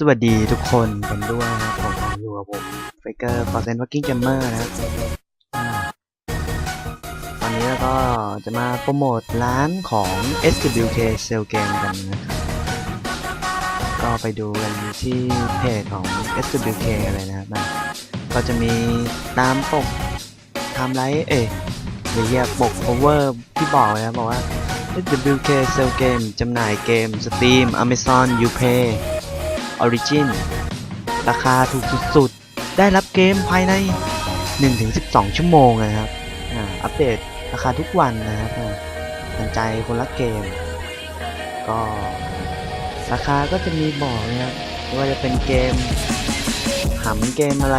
สวัสดีทุกคนกันด้วยนะครับผมอยู่กับผมไฟเกอร์ฟอร์เซนวักกิ้งเกมเมอร์นะครับตอนนี้เราก็จะมาโปรโมทร้านของ SWK Sell Game กันนะครับก็ไปดูกันที่เพจของ SWK เลยนะครับนะก็จะมีตามปกไทม์ไลท์เอ้ยหรือเรียกปก cover ที่บอกนะบอกว่า SWK Sell Game จำหน่ายเกม Steam Amazon Uplay Origin ราคาถูกสุดๆ ได้รับเกมภายใน 1-12 ชั่วโมงนะครับอัปเดตราคาทุกวันนะครับสนใจคนรักเกม ก็ราคาก็จะมีบอกนะครับไม่ว่าจะเป็นเกมหำเกมอะไร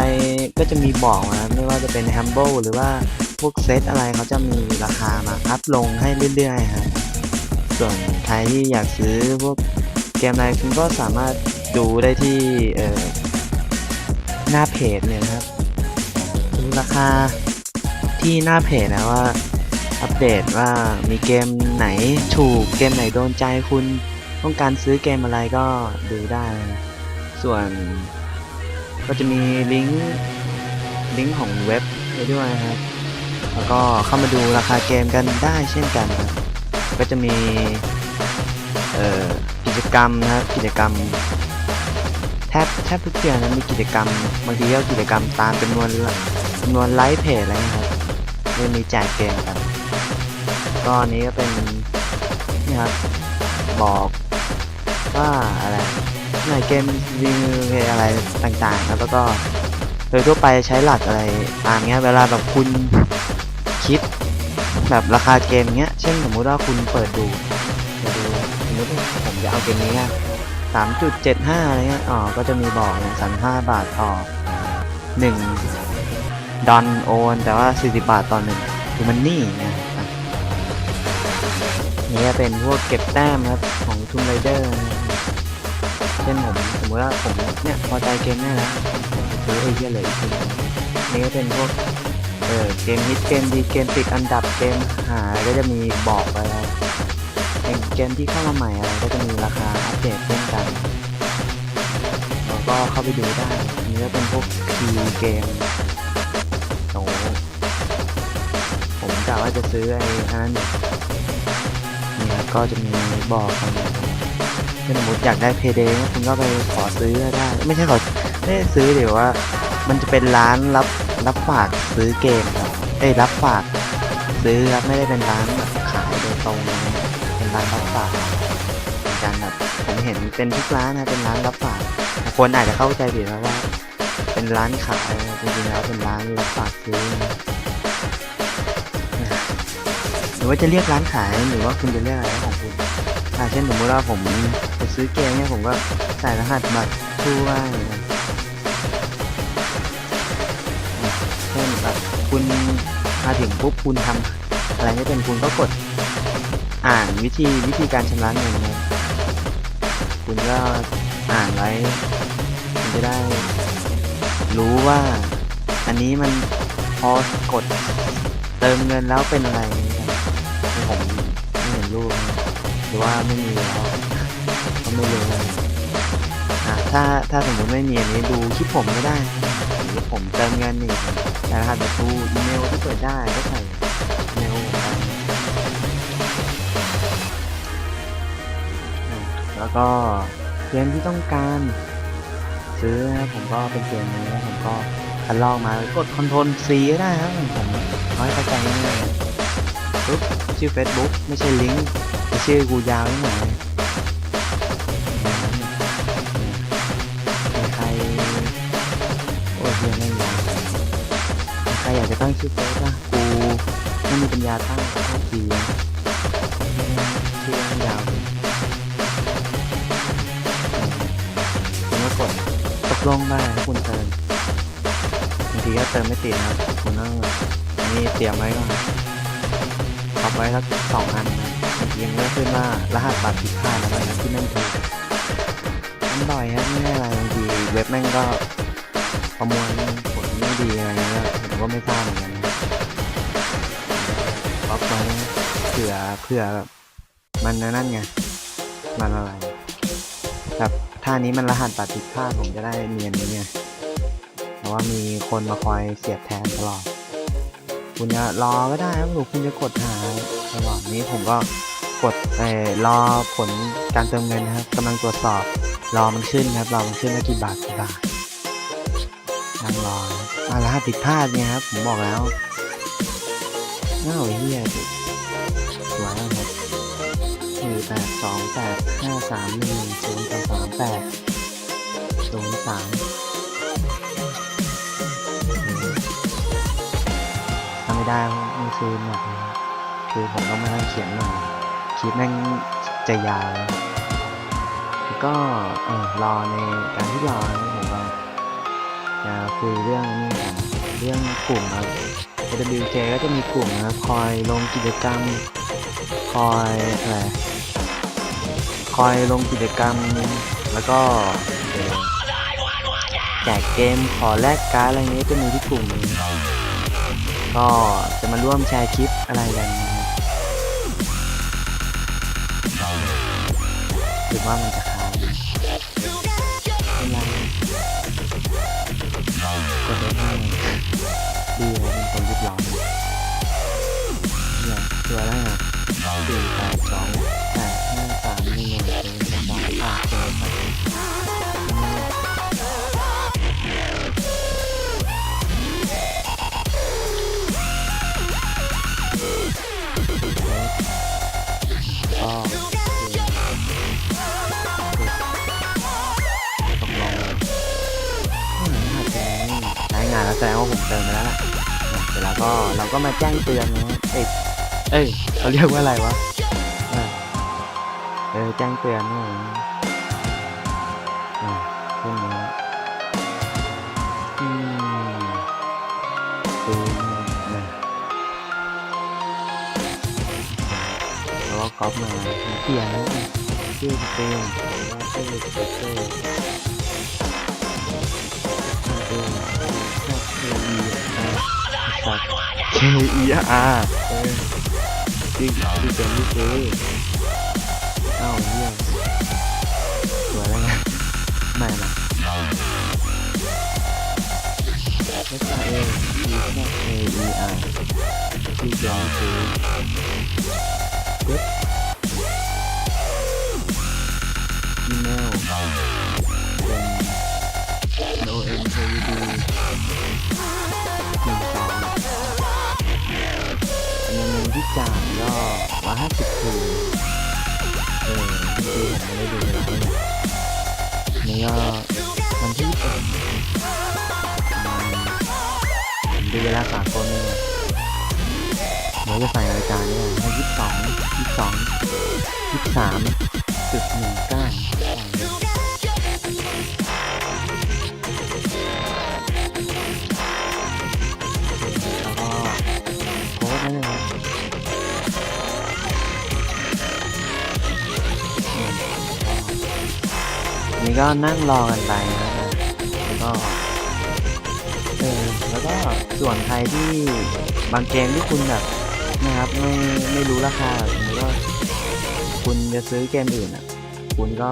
ก็จะมีบอกนะไม่ว่าจะเป็น Humble หรือว่าพวกเซตอะไรเขาจะมีราคามาอัพลงให้เรื่อยๆครับส่วนใครที่อยากซื้อพวกเกมอะไรคุณก็สามารถ ดูได้ที่หน้าเพจเนี่ยครับราคาที่หน้าเพจนะว่าอัปเดตว่ามีเกมไหนถูกเกมไหนโดนใจคุณต้องการซื้อเกมอะไรก็ดูได้ ส่วนก็จะมีลิงก์ลิงก์ของเว็บไว้ด้วยครับ แล้วก็เข้ามาดูราคาเกมกันได้เช่นกันครับก็จะมีกิจกรรมนะครับกิจกรรม แทบแทบทุกเดือนนะมีกิจกรรม บางทีก็กิจกรรมตามจำนวนจำนวนไลค์เพจอะไรนะครับจะมีแจกเกมกันก็อันนี้ก็เป็นนี่ครับบอกว่าอะไรหน่วยเกมรีวิวอะไรต่างๆครับแล้วก็โดยทั่วไปใช้หลักอะไรตามเงี้ยเวลาแบบคุณคิดแบบราคาเกมเงี้ย เช่นสมมุติว่าคุณเปิดดูเปิดดูสมมติผมจะเอาเกมนี้ สามจุดเจ็ดห้าอะไรเงี้ยอ๋อก็จะมีบอกเนี่ยสามห้าบาทต่อหนึ่งดอนโอน แต่ว่าสี่สิบาทต่อหนึ่งคือมันนี่นะครับนี่จะเป็นพวกเก็บแต้มครับ ของ Tomb Raider นะครับเช่นผมสมมติว่าผมเนี่ย พอใจเกมแน่แล้วซื้อไอ้เหี้ยเลยอีกทีหนึ่งนี่ก็เป็นพวกเออเกมฮิตเกมดีเกมติดอันดับเกมหาก็จะมีบอกไว้แล้วเป็น เกมที่เข้ามาใหม่อะไรก็จะมีราคาอัปเดตเช่นกันแล้วก็เข้าไปดูได้อันนี้ก็เป็นพวกคีย์เกมโอ้ผมกะว่าจะซื้อไอ้นั้นอยู่เนี่ยก็จะมีบอกกันถ้าสมมติอยากได้เพเดย์คุณก็ไปขอซื้อได้ ไม่ใช่ขอไม่ได้ซื้อเดี๋ยวว่า มันจะเป็นร้านรับรับฝากซื้อเกมครับ เอ้ยรับฝากซื้อครับไม่ได้เป็นร้านขายโดยตรงนะ เป็นร้านรับฝากเป็นการแบบผมเห็นเป็นทุกร้านนะเป็นร้านรับฝากคนอาจจะเข้าใจผิดนะว่า เป็นร้านขายจริงๆแล้วเป็นร้านรับฝากซื้อนะหรือว่าจะเรียกร้านขายหรือว่าคุณจะเรียกอะไรของคุณอ่าเช่นสมมติว่าผมจะซื้อเกมเนี่ยผมก็ใส่รหัสบัตรผู้ว่อว่างเงี้ยเช่นแบบคุณมาถึงปุ๊บคุณทำอะไรไม่เป็นคุณก็กด อ่านวิธีวิธีการชำระเงินนะคุณก็อ่านไว้คุณจะได้ รู้ว่า อันนี้มันพอกดเติมเงินแล้วเป็นอะไรผมไม่เห็นรูปหรือว่าไม่มีแล้วก็ไม่รู้เลยอะถ้าถ้าสมมติไม่มีอันนี้ดูคลิปผมก็ได้หรือผมเติมเงินนี่แต่รหัสประตูอีเมลที่เปิดได้ก็ใส่ แล้วก็เกมที่ต้องการซื้อนะผมก็เป็นเกมนี้ผมก็คัดลอกมากดคอนโทรล C ก็ได้ครับผมน้อยเข้าใจง่ายปุ๊บชื่อ Facebook ไม่ใช่ลิงก์ชื่อกูยาวนิดหน่อยใครโอ้ยเรียนไม่ยาวมีใครอยากจะตั้งชื่อเฟซป่ะกูไม่มีปัญญาตั้งทีชื่อยาว ตกลงได้ถ้คุณเติมบางทีก็เติมไม่ติดนะครับคุณต้องอันนี้เตรียมไว้ก่อนเอาไว้สักสองอันบางทียังไม่ขึ้นว่ารหัสบัตรผิดพลาดอะไรนะที่นั่นถูกมันบ่อยครับไม่ได้อะไรบางทีเว็บแม่งก็ประมวลผลไม่ดีอะไรเงี้ยผมก็ไม่ทราบเหมือนกันนะล็อกไว้เผื่อเผื่อแบบมันนั่นไงมันอะไรแบบ ท่านี้มันรหัสตัดผิดพลาดผมจะได้เนียนนี้ไงแต่ว่ามีคนมาคอยเสียบแทนตลอด คุณจะรอก็ได้ครับหรือคุณจะกดหาตลอดนี้ผมก็กดเอ่อรอผลการเติมเงินนะครับกำลังตรวจสอบ รอมันขึ้นครับรอมันขึ้นว่ากี่บาทกี่บาทนั่งรออ่ารหัสผิดพลาดเนี่ยครับผมบอกแล้วอ้าวเฮียสวยแล้วครับสี่แปดสองแปดห้าสามหนึ่งศูนย์สองสาม แปดศูนย์สามทำไม่ได้ไม่คืนหนะครับคือผมต้องมานั่งเขียนหน่อยคลิปแม่งจะยาวแล้วก็เออรอในการที่รอนะผมว่าจะคุยเรื่องนี้เรื่องกลุ่มครับ AWJ ก็จะมีกลุ่มนะครับคอยลงกิจกรรม คอยอะไรคอยลงกิจกรรม แล้วก็แจกเกมขอแลกการ์ดอะไรเงี้ยจะมีที่กลุ่ม ก็จะมาร่วมแชร์คลิปอะไรกันหรือว่ามันจะค้างเป็นไรกดได้ง่ายดีเลยเป็นคนรีบร้อนเนี่ยตัวแรกสี่แปด ก็มาแจ้งเตือนนะเอ้ยเอ้ยเขาเรียกว่าอะไรวะเออเออแจ้งเตือนนี่เองอ่าขึ้นนี้อืมปืนเนี่ยแล้วก็ก๊อปมาเปลี่ยนแล้วชื่อเต็มว่าชื่อ K E R เออชื่อชื่อเต็มที่ซื้อเอ้าเยี่ยมสวยแล้วไงไม่ละ S R A E ชอบ K E R ชื่อเต็มที่ซื้อปึ๊บ email เป็น O N K U D ห จ่าก็ร้อยห้าสิบคืนเออจริงๆผมไม่ได้ดูเวลาเลยนี่ก็วันที่เอ็ดผมดูเวลาสากลนี่ไงเดี๋ยวจะใส่รายการเนี่ไงยี่สิบสองยี่สิบสองยี่สิบสามจุดหนึ่งเก้า ก็นั่งรอกันไปนะแล้วก็เออแล้วก็ส่วนใครที่บางเกมที่คุณแบบนะครับไม่ไม่รู้ราคาสมมติว่าคุณจะซื้อเกมอื่นอะ คุณก็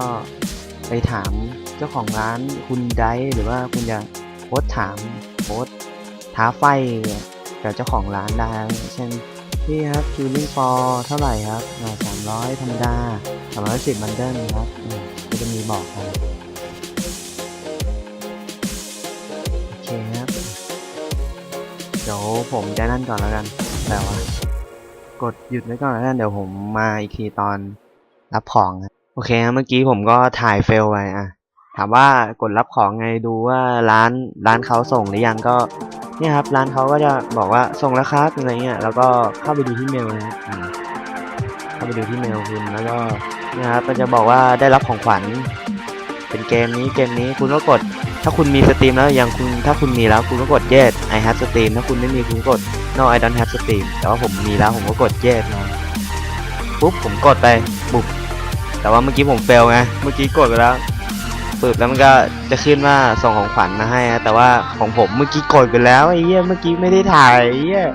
ไปถามเจ้าของร้านคุณได้หรือว่าคุณจะโพสถามโพสท้าไฟกับเจ้าของร้านได้เช่นพี่ครับคิวลิ่งฟอร์เท่าไหร่ครับสามร้อยธรรมดาสามร้อยสิบบันเดิลครับ จะมีบอกครับโอเคครับเดี๋ยวผมจะนั่นก่อนแล้วกันแต่ว่ากดหยุดไว้ก่อนแล้วกันเดี๋ยวผมมาอีกทีตอนรับของครับโอเคครับเมื่อกี้ผมก็ถ่ายเฟลไปอะถามว่ากดรับของไงดูว่าร้านร้านเขาส่งหรือยังก็เนี่ยครับร้านเขาก็จะบอกว่าส่งแล้วครับอะไรเงี้ยแล้วก็เข้าไปดูที่เมลนะเข้าไปดูที่เมลคุณแล้วก็ นี่ยครับก็จะบอกว่าได้รับของขวัญ เป็นเกมนี้เกมนี้คุณก็กด ถ้าคุณมีสตรีมแล้วยังคุณถ้าคุณมีแล้วคุณก็กด yes I have Steam ถ้าคุณไม่มีคุณกด no I don't have Steam แต่ว่าผมมีแล้วผมก็กด yes นะปุ๊บผมกดไปปุ๊บแต่ว่าเมื่อกี้ผมเฟลไงเมื่อกี้กดไปแล้วปึ๊บแล้วมันก็จะขึ้นว่าส่งของขวัญมาให้นะแต่ว่าของผมเมื่อกี้กดไปแล้วไอ้เหี้ยเมื่อกี้ไม่ได้ถ่ายไอ้เหี้ย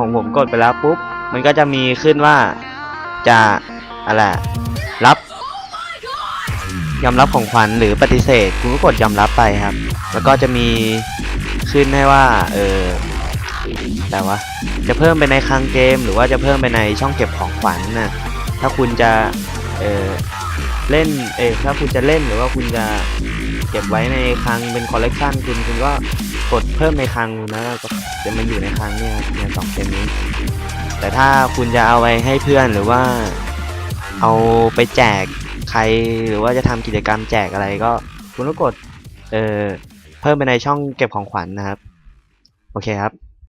ของผมกดไปแล้วปุ๊บมันก็จะมีขึ้นว่าจะ อะไรรับ ยอมรับของขวัญหรือปฏิเสธคุณก็กดยอมรับไปครับ แล้วก็จะมีขึ้นให้ว่า เออแต่ว่าจะเพิ่มไปในคลังเกม หรือว่าจะเพิ่มไปในช่องเก็บของขวัญนะถ้าคุณจะเออเล่นเออถ้าคุณจะเล่นหรือว่าคุณจะเก็บไว้ในคลังเป็นคอลเลกชันคุณคุณก็กดเพิ่มในคลังนะก็จะมาอยู่ในคลังเนี่ยในสองเกมนี้ แต่ถ้าคุณจะเอาไปให้เพื่อนหรือว่า เอาไปแจกใครหรือว่าจะทำกิจกรรมแจกอะไรก็คุณก็กดเออเพิ่มไปในช่องเก็บของขวัญนะครับ โอเคครับ